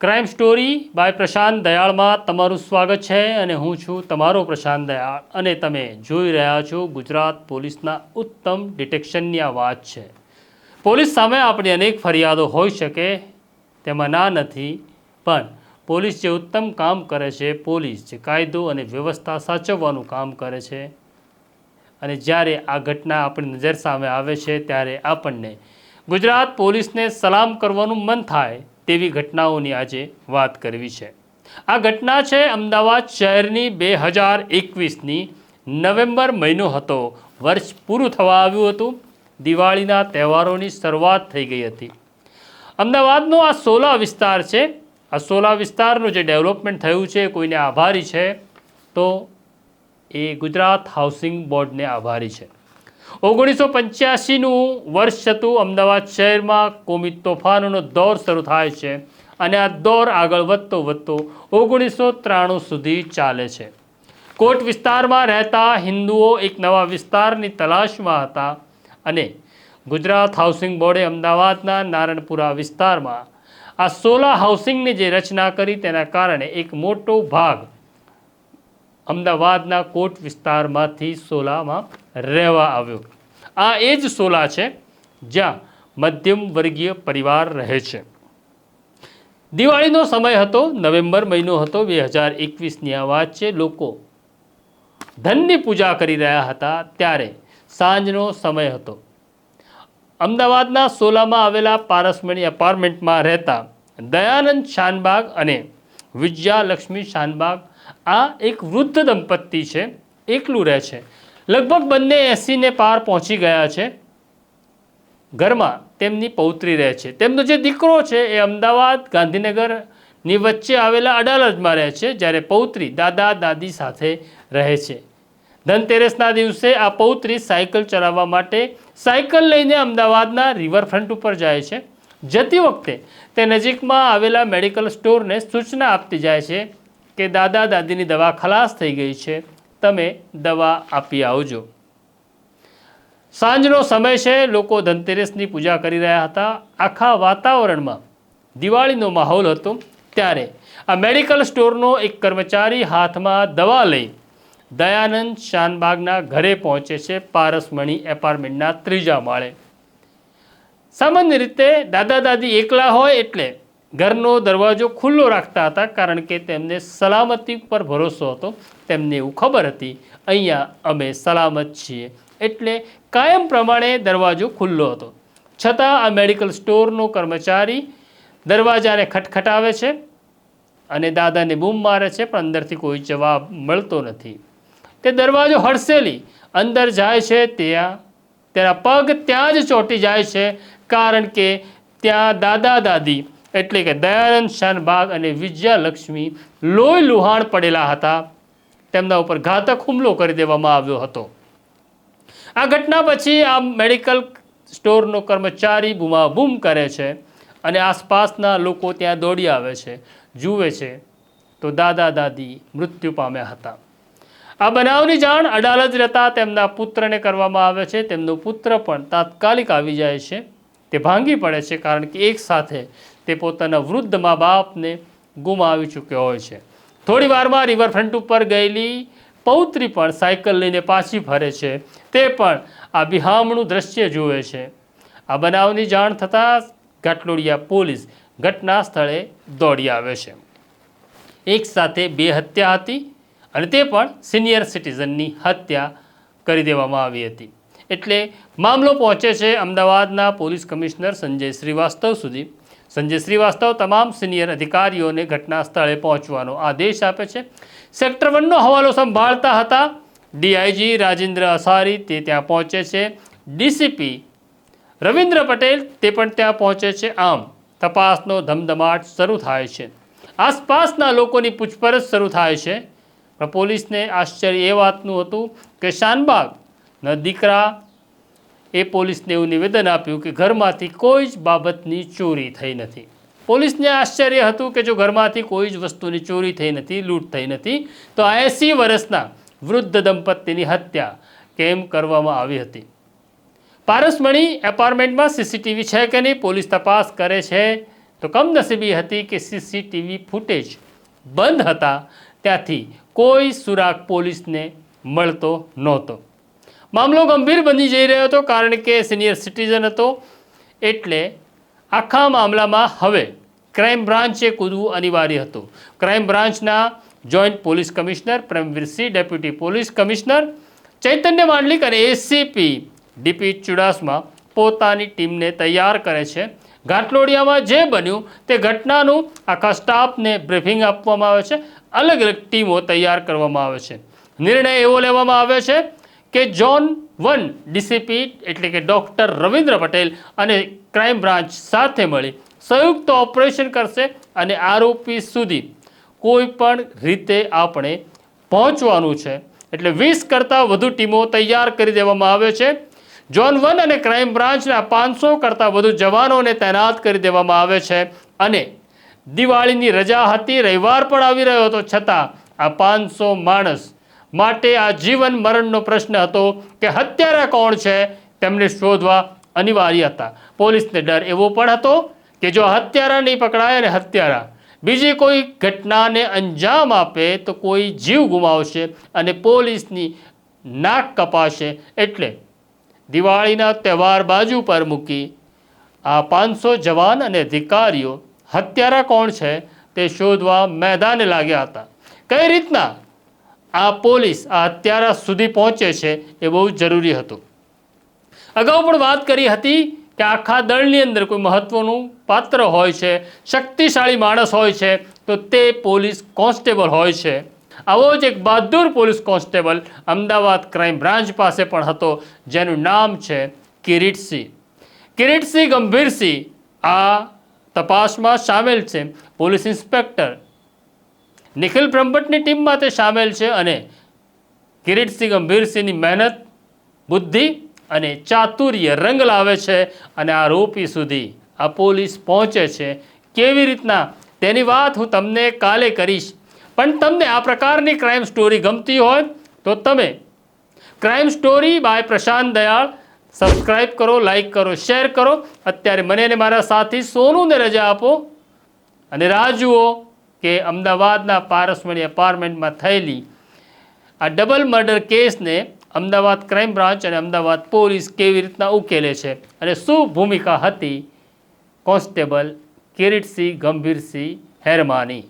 Crime story by Prashant દયાળમાં તમારું સ્વાગત છે અને હું છું તમારો પ્રશાંત દયાળ. અને તમે જોઈ રહ્યા છો ગુજરાત પોલીસના ઉત્તમ ડિટેક્શનની આ વાત છે. પોલીસ સામે આપણી અનેક ફરિયાદો હોઈ શકે, તેમાં ના નથી, પણ પોલીસ જે ઉત્તમ કામ કરે છે, પોલીસ જે કાયદો અને વ્યવસ્થા સાચવવાનું કામ કરે છે, અને જ્યારે આ ઘટના આપણી નજર સામે આવે છે, ત્યારે આપણને ગુજરાત પોલીસને સલામ કરવાનું મન થાય તેવી ઘટનાઓની આજે વાત કરવી છે. આ ઘટના છે અમદાવાદ શહેરની બે હજાર એકવીસની. નવેમ્બર મહિનો હતો. વર્ષ પૂરું થવા આવ્યું હતું. દિવાળીના તહેવારોની શરૂઆત થઈ ગઈ હતી. અમદાવાદનો આ સોલા વિસ્તાર છે. આ સોલા વિસ્તારનું જે ડેવલપમેન્ટ થયું છે, કોઈને આભારી છે, તો એ ગુજરાત હાઉસિંગ બોર્ડને આભારી છે. ઓગણીસો પંચ્યાસીનું વર્ષ હતું અમદાવાદ શહેરમાં કોમી તોફાનોનો દોર શરૂ થાય છે અને આ દોર આગળ વધતો વધતો ઓગણીસો ત્રાણું સુધી ચાલે છે. કોટ વિસ્તારમાં રહેતા હિન્દુઓ એક નવા વિસ્તારની તલાશમાં હતા અને ગુજરાત હાઉસિંગ બોર્ડે અમદાવાદના નારણપુરા વિસ્તારમાં આ સોલા હાઉસિંગની જે રચના કરી તેના કારણે એક મોટો ભાગ અમદાવાદના કોટ વિસ્તારમાંથી સોલામાં રહેવા આવ્યો. આ એ જ સોલા છે જ્યાં મધ્યમ વર્ગીય પરિવાર રહે છે. દિવાળીનો સમય હતો, નવેમ્બર મહિનો હતો, બે હજાર એકવીસની આ વાત છે. લોકો ધનની પૂજા કરી રહ્યા હતા ત્યારે સાંજનો સમય હતો. અમદાવાદના સોલામાં આવેલા પારસમણી એપાર્ટમેન્ટમાં રહેતા દયાનંદ શાનબાગ અને વિજયાલક્ષ્મી શાનબાગ આ એક વૃદ્ધ દંપતી છે, એકલું રહે છે. લગભગ બંને એંસીને પાર પહોંચી ગયા છે. ઘરમાં તેમની પૌત્રી રહે છે. તેમનો જે દીકરો છે એ અમદાવાદ ગાંધીનગરની વચ્ચે આવેલા અડાલજમાં રહે છે, જ્યારે પૌત્રી દાદા દાદી સાથે રહે છે. ધનતેરસના દિવસે આ પૌત્રી સાયકલ ચલાવવા માટે સાયકલ લઈને અમદાવાદના રિવરફ્રન્ટ ઉપર જાય છે. જતી વખતે તે નજીકમાં આવેલા મેડિકલ સ્ટોરને સૂચના આપતી જાય છે કે દાદા દાદીની દવા ખલાસ થઈ ગઈ છે, તમે દવા આપી આવજો. સાંજનો સમય છે, લોકો ધનતેરસની પૂજા કરી રહ્યા હતા. આખા વાતાવરણમાં દિવાળીનો માહોલ હતો ત્યારે આ મેડિકલ સ્ટોરનો એક કર્મચારી હાથમાં દવા લઈ દયાનંદ શાનબાગના ઘરે પહોંચે છે, પારસમણી એપાર્ટમેન્ટના ત્રીજા માળે. સામાન્ય રીતે દાદા દાદી એકલા હોય એટલે ઘરનો દરવાજો ખુલ્લો રાખતા હતા કારણ કે તેમને સલામતી પર ભરોસો હતો. તેમને એવું ખબર હતી, અહીંયા અમે સલામત છીએ. એટલે કાયમ પ્રમાણે દરવાજો ખુલ્લો હતો. છતાં આ મેડિકલ સ્ટોરનો કર્મચારી દરવાજાને ખટખટાવે છે અને દાદાને બૂમ મારે છે, પણ અંદરથી કોઈ જવાબ મળતો નથી. તે દરવાજો હડસેલી. અંદર જાય છે, ત્યાં, તેના પગ ત્યાં જ ચોંટી જાય છે, કારણ કે ત્યાં દાદા દાદી એટલે કે દયાનંદ શાનબાગ અને વિજયાલક્ષ્મી લોહી લુહાણ પડેલા હતા. તેમના ઉપર ઘાતક હુમલો કરી દેવામાં આવ્યો હતો. આ ઘટના પછી આ મેડિકલ સ્ટોરનો કર્મચારી બૂમાબૂમ કરે છે અને આસપાસના લોકો ત્યાં દોડી આવે છે, જુએ છે. તો દાદા દાદી મૃત્યુ પામ્યા હતા. આ બનાવની જાણ અડાલજ રહેતા તેમના પુત્રને કરવામાં આવે છે. તેમનો પુત્ર પણ તાત્કાલિક આવી જાય છે. તે ભાંગી પડે છે કારણ કે એક સાથે તે પોતાના વૃદ્ધ મા બાપને ગુમાવી ચૂક્યો હોય છે. થોડી વારમાં રિવરફ્રન્ટ ઉપર ગયેલી પૌત્રી પણ સાયકલ લઈને પાછી ફરે છે. તે પણ આ બિહામણું દ્રશ્ય જુએ છે. આ બનાવની જાણ થતાં ઘાટલોડિયા પોલીસ ઘટના સ્થળે દોડી આવે છે. એક સાથે બે હત્યા હતી અને તે પણ સિનિયર સિટીઝનની હત્યા કરી દેવામાં આવી હતી. એટલે મામલો પહોંચે છે અમદાવાદના પોલીસ કમિશનર સંજય શ્રીવાસ્તવ સુધી. સંજય શ્રીવાસ્તવ તમામ સિનિયર અધિકારીઓને ઘટના સ્થળે પહોંચવાનો આદેશ આપે છે. સેક્ટર વનનો હવાલો સંભાળતા હતા. ડીઆઈજી રાજેન્દ્ર અસારી તે ત્યાં પહોંચે છે. ડીસીપી રવિન્દ્ર પટેલ તે પણ ત્યાં પહોંચે છે. આમ, તપાસનો ધમધમાટ શરૂ થાય છે. આસપાસના લોકોની પૂછપરછ શરૂ થાય છે. પોલીસને આશ્ચર્ય એ વાતનું હતું કે શાનબાગના દીકરા એ પોલીસને એવું નિવેદન આપ્યું કે ઘરમાંથી કોઈ જ બાબતની ચોરી થઈ નથી. પોલીસને આશ્ચર્ય હતું કે જો ઘરમાંથી કોઈ જ વસ્તુની ચોરી થઈ નથી, લૂંટ થઈ નથી, તો આ એંસી વર્ષના વૃદ્ધ દંપતીની હત્યા કેમ કરવામાં આવી હતી? પારસમણી એપાર્ટમેન્ટમાં સીસીટીવી છે કે નહીં? પોલીસ તપાસ કરે છે. તો કમનસીબી હતી કે સીસીટીવી ફૂટેજ બંધ હતા, ત્યાંથી કોઈ સુરાગ પોલીસને મળતો નહોતો. મામલો ગંભીર બની જઈ રહ્યો હતો કારણ કે સિનિયર સિટીઝન હતો એટલે આખા મામલામાં હવે ક્રાઇમ બ્રાન્ચે કૂદવું અનિવાર્ય હતું. ક્રાઇમ બ્રાન્ચના joint police commissioner Pramvirsinh deputy police commissioner Chaitanya Mandlik અને એસીપી ડીપી ચુડાસમા પોતાની ટીમને તૈયાર કરે છે. ઘાટલોડિયામાં જે બન્યું તે ઘટનાનું આખા સ્ટાફને બ્રીફિંગ આપવામાં આવે છે. અલગ અલગ ટીમો તૈયાર કરવામાં આવે છે. નિર્ણય એવો લેવામાં આવે છે કે જોન વન ડીસીપી એટલે કે ડૉક્ટર રવિન્દ્ર પટેલ અને ક્રાઇમ બ્રાન્ચ સાથે મળી સંયુક્ત ઓપરેશન કરશે અને આરોપી સુધી કોઈ પણ રીતે આપણે પહોંચવાનું છે. એટલે વીસ કરતાં વધુ ટીમો તૈયાર કરી દેવામાં આવે છે. જોન વન અને ક્રાઇમ બ્રાન્ચના પાંચસો કરતાં વધુ જવાનોને તૈનાત કરી દેવામાં આવે છે. અને દિવાળીની રજા હતી, રવિવાર પણ આવી રહ્યો હતો. છતાં આ પાંચસો માણસ માટે આ જીવન મરણનો પ્રશ્ન હતો કે હત્યારા કોણ છે તેમને શોધવા અનિવાર્ય હતા. પોલીસને ડર એવો પણ હતો કે જો હત્યારા નહીં પકડાય અને હત્યારા બીજી કોઈ ઘટનાને અંજામ આપે તો કોઈ જીવ ગુમાવશે અને પોલીસની નાક કપાશે એટલે દિવાળીના તહેવાર બાજુ પર મૂકી આ પાંચસો જવાન અને અધિકારીઓ, હત્યારા કોણ છે? તે શોધવા મેદાને લાગ્યા હતા. કઈ રીતના? આ પોલીસ આ હત્યારા સુધી પહોંચે છે એ બહુ જરૂરી હતું. અગાઉ પણ વાત કરી હતી કે આખા દળની અંદર કોઈ મહત્વનું પાત્ર હોય છે, શક્તિશાળી માણસ હોય છે, તો તે પોલીસ કોન્સ્ટેબલ હોય છે. આવો જ એક બહાદુર police constable Ahmedabad crime branch પાસે પણ હતો, જેનું નામ છે કિરીટસિંહ કિરીટસિંહ ગંભીરસિંહ આ તપાસમાં સામેલ છે પોલીસ ઇન્સ્પેક્ટર. નિખિલ બ્રહ્મભટ્ટની ટીમમાં તે સામેલ છે અને કિરીટસિંહ ગંભીરસિંહની મહેનત, બુદ્ધિ અને ચાતુર્ય રંગ લાવે છે અને આરોપી સુધી આ પોલીસ પહોંચે છે. કેવી રીતના? તેની વાત હું તમને કાલે કરીશ. પણ તમને આ પ્રકારની ક્રાઇમ સ્ટોરી ગમતી હોય તો તમે crime story by Prashant Dayal subscribe કરો લાઇક કરો શેર કરો. અત્યારે મને અને મારા સાથી સોનુને રજા આપો. અને રાહ જુઓ કે અમદાવાદના પારસમણી એપાર્ટમેન્ટમાં થયેલી આ ડબલ મર્ડર કેસને અમદાવાદ ક્રાઇમ બ્રાન્ચ અને અમદાવાદ પોલીસ કેવી રીતના ઉકેલે છે અને શું ભૂમિકા હતી? કોન્સ્ટેબલ કિરીટસિંહ ગંભીરસિંહ હેરમાની.